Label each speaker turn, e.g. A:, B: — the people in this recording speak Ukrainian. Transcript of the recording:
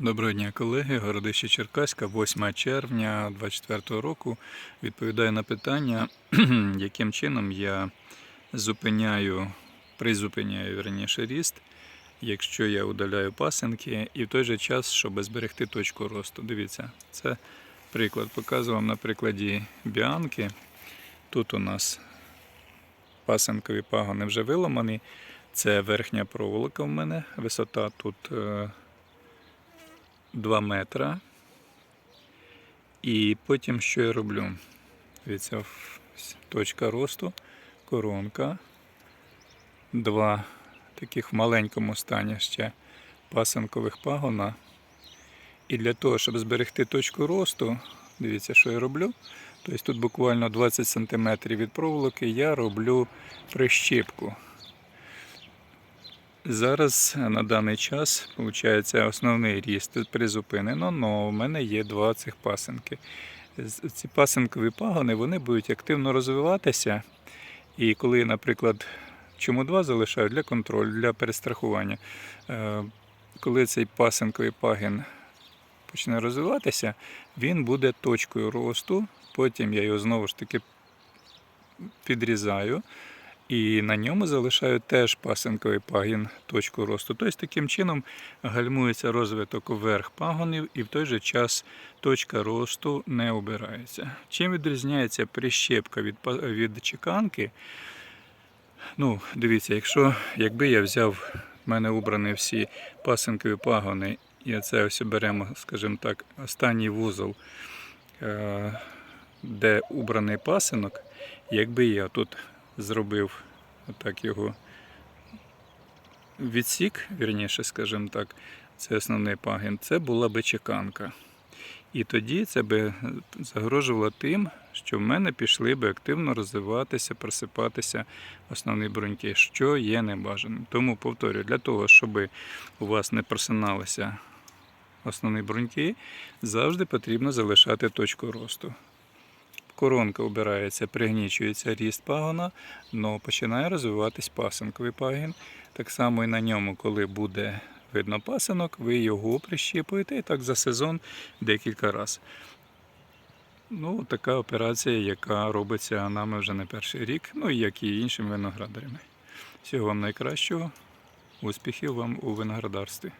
A: Доброго дня, колеги. Городище Черкаська, 8 червня 2024 року. Відповідаю на питання, яким чином я зупиняю, призупиняю верніше ріст, якщо я удаляю пасинки, і в той же час, щоб зберегти точку росту. Дивіться, це приклад. Показую вам на прикладі біанки. Тут у нас пасинкові пагони вже виламані. Це верхня проволока в мене. Висота тут. Е, 2 метра. І потім що я роблю? Дивіться, точка росту, коронка, два таких в маленькому стані ще пасанкових пагона. І для того, щоб зберегти точку росту, дивіться, що я роблю. Тобто тут буквально 20 см від проволоки я роблю прищепку. Зараз на даний час виходить, основний ріст призупинено, але в мене є два цих пасинки. Ці пасинкові пагони вони будуть активно розвиватися. І коли, наприклад, чому два залишаю для контролю, для перестрахування. Е, Коли цей пасинковий пагін почне розвиватися, він буде точкою росту. Потім я його знову ж таки підрізаю. І на ньому залишаю теж пасинковий пагін точку росту. Тобто таким чином гальмується розвиток вверх пагонів і в той же час точка росту не обирається. Чим відрізняється прищепка від, від чеканки? Ну, дивіться, якщо якби я взяв, в мене убрані всі пасинкові пагони, і це ось беремо, скажімо так, останній вузол, е, де убраний пасинок, якби я тут зробив отак його відсік, вірніше, скажімо так, це основний пагін, це була би чеканка. І тоді це би загрожувало тим, що в мене пішли би активно розвиватися, просипатися основні бруньки, що є небажаним. Тому повторюю, для того, щоб у вас не просиналися основні бруньки, завжди потрібно залишати точку росту. Коронка обирається, пригнічується ріст пагона, але починає розвиватись пасинковий пагін. Так само і на ньому, коли буде видно пасинок, ви його прищіпуєте і так за сезон декілька разів. Ну, така операція, яка робиться нами вже не перший рік, ну і як і іншими виноградарями. Всього вам найкращого, успіхів вам у виноградарстві.